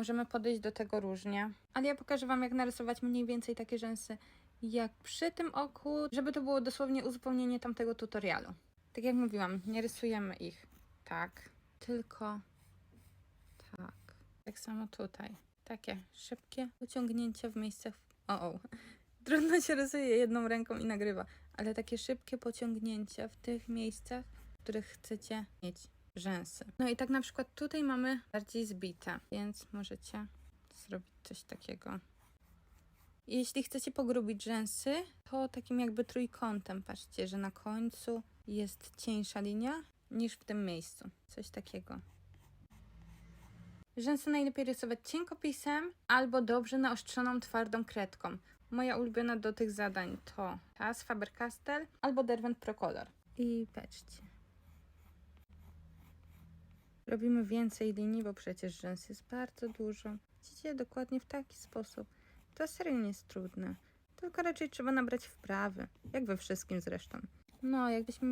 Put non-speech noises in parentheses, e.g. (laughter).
Możemy podejść do tego różnie. Ale ja pokażę Wam, jak narysować mniej więcej takie rzęsy, jak przy tym oku, żeby to było dosłownie uzupełnienie tamtego tutorialu. Tak jak mówiłam, nie rysujemy ich tak, tylko tak. Tak samo tutaj. Takie szybkie pociągnięcia w miejscach. O, o. (laughs) Trudno się rysuje jedną ręką i nagrywa, ale takie szybkie pociągnięcia w tych miejscach, w których chcecie mieć rzęsy. No i tak na przykład tutaj mamy bardziej zbite, więc możecie zrobić coś takiego. Jeśli chcecie pogrubić rzęsy, to takim jakby trójkątem, patrzcie, że na końcu jest cieńsza linia niż w tym miejscu. Coś takiego. Rzęsy najlepiej rysować cienkopisem albo dobrze naostrzoną twardą kredką. Moja ulubiona do tych zadań to z Faber-Castell albo Derwent Pro Color. I patrzcie. Robimy więcej linii, bo przecież rzęs jest bardzo dużo. Widzicie, dokładnie w taki sposób. To serio nie jest trudne. Tylko raczej trzeba nabrać wprawy, jak we wszystkim zresztą. No, jakbyśmy